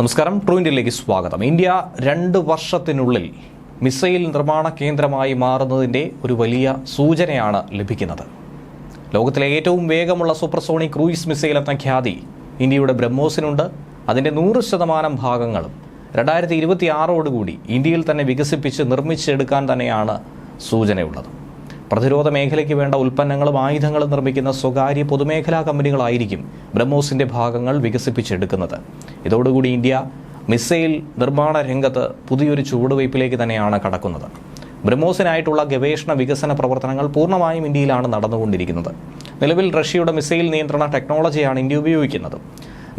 നമസ്കാരം. ട്രൂ ഇന്ത്യയിലേക്ക് സ്വാഗതം. ഇന്ത്യ രണ്ട് വർഷത്തിനുള്ളിൽ മിസൈൽ നിർമ്മാണ കേന്ദ്രമായി മാറുന്നതിന്റെ ഒരു വലിയ സൂചനയാണ് ലഭിക്കുന്നത്. ലോകത്തിലെ ഏറ്റവും വേഗമുള്ള സൂപ്പർസോണിക് ക്രൂയിസ് മിസൈൽ എന്ന ഖ്യാതി ഇന്ത്യയുടെ ബ്രഹ്മോസിനുണ്ട്. അതിന്റെ നൂറ് ശതമാനം ഭാഗങ്ങളും രണ്ടായിരത്തി ഇരുപത്തി ആറോടുകൂടി ഇന്ത്യയിൽ തന്നെ വികസിപ്പിച്ച് നിർമ്മിച്ചെടുക്കാൻ തന്നെയാണ് സൂചനയുള്ളത്. പ്രതിരോധ മേഖലയ്ക്ക് വേണ്ട ഉൽപ്പന്നങ്ങളും ആയുധങ്ങളും നിർമ്മിക്കുന്ന സ്വകാര്യ പൊതുമേഖലാ കമ്പനികളായിരിക്കും ബ്രഹ്മോസിന്റെ ഭാഗങ്ങൾ വികസിപ്പിച്ചെടുക്കുന്നത്. ഇതോടുകൂടി ഇന്ത്യ മിസൈൽ നിർമ്മാണ രംഗത്ത് പുതിയൊരു ചുവടുവയ്പിലേക്ക് തന്നെയാണ് കടക്കുന്നത്. ബ്രഹ്മോസിനായിട്ടുള്ള ഗവേഷണ വികസന പ്രവർത്തനങ്ങൾ പൂർണമായും ഇന്ത്യയിലാണ് നടന്നുകൊണ്ടിരിക്കുന്നത്. നിലവിൽ റഷ്യയുടെ മിസൈൽ നിയന്ത്രണ ടെക്നോളജിയാണ് ഇന്ത്യ ഉപയോഗിക്കുന്നത്.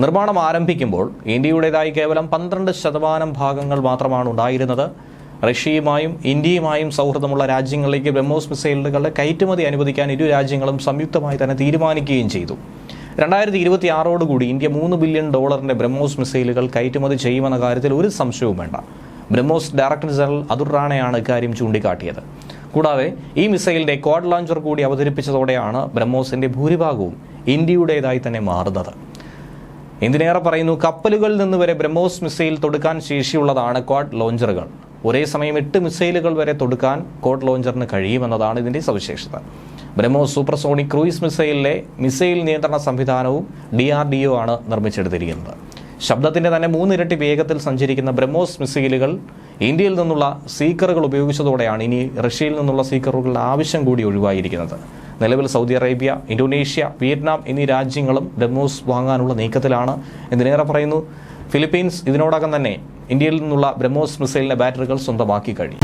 നിർമ്മാണം ആരംഭിക്കുമ്പോൾ ഇന്ത്യയുടേതായി കേവലം പന്ത്രണ്ട് ശതമാനം ഭാഗങ്ങൾ മാത്രമാണ് ഉണ്ടായിരുന്നത്. റഷ്യയുമായും ഇന്ത്യയുമായും സൗഹൃദമുള്ള രാജ്യങ്ങളിലേക്ക് ബ്രഹ്മോസ് മിസൈലുകളുടെ കയറ്റുമതി അനുവദിക്കാൻ ഇരു രാജ്യങ്ങളും സംയുക്തമായി തന്നെ തീരുമാനിക്കുകയും ചെയ്തു. രണ്ടായിരത്തി ഇരുപത്തി ആറോടുകൂടി ഇന്ത്യ മൂന്ന് ബില്യൺ ഡോളറിന്റെ ബ്രഹ്മോസ് മിസൈലുകൾ കയറ്റുമതി ചെയ്യുമെന്ന കാര്യത്തിൽ ഒരു സംശയവും വേണ്ട. ബ്രഹ്മോസ് ഡയറക്ടർ ജനറൽ അതുർ റാണയാണ് ഇക്കാര്യം ചൂണ്ടിക്കാട്ടിയത്. കൂടാതെ ഈ മിസൈലിന്റെ കോഡ് ലോഞ്ചർ കൂടി അവതരിപ്പിച്ചതോടെയാണ് ബ്രഹ്മോസിന്റെ ഭൂരിഭാഗവും ഇന്ത്യയുടേതായി തന്നെ മാറുന്നത്. എന്തിനേറെ പറയുന്നു കപ്പലുകളിൽ നിന്ന് വരെ ബ്രഹ്മോസ് മിസൈൽ തൊടുക്കാൻ ശേഷിയുള്ളതാണ് കോഡ് ലോഞ്ചറുകൾ. ഒരേ സമയം എട്ട് മിസൈലുകൾ വരെ തൊടുക്കാൻ കോഡ് ലോഞ്ചറിന് കഴിയുമെന്നതാണ് ഇതിന്റെ സവിശേഷത. ബ്രഹ്മോസ് സൂപ്പർസോണിക് ക്രൂയിസ് മിസൈലിലെ മിസൈൽ നിയന്ത്രണ സംവിധാനവും ഡി ആർ ഡി ഒ ആണ് നിർമ്മിച്ചെടുത്തിരിക്കുന്നത്. ശബ്ദത്തിന്റെ തന്നെ മൂന്നിരട്ടി വേഗത്തിൽ സഞ്ചരിക്കുന്ന ബ്രഹ്മോസ് മിസൈലുകൾ ഇന്ത്യയിൽ നിന്നുള്ള സീക്കറുകൾ ഉപയോഗിച്ചതോടെയാണ് ഇനി റഷ്യയിൽ നിന്നുള്ള സീക്കറുകളുടെ ആവശ്യം കൂടി ഒഴിവായിരിക്കുന്നത്. നിലവിൽ സൗദി അറേബ്യ ഇന്തോനേഷ്യ വിയറ്റ്നാം എന്നീ രാജ്യങ്ങളും ബ്രഹ്മോസ് വാങ്ങാനുള്ള നീക്കത്തിലാണ് എന്തിനേറെ പറയുന്നു. ഫിലിപ്പീൻസ് ഇതിനോടകം തന്നെ ഇന്ത്യയിൽ നിന്നുള്ള ബ്രഹ്മോസ് മിസൈലിന്റെ ബാറ്ററികൾ സ്വന്തമാക്കി കഴിഞ്ഞു.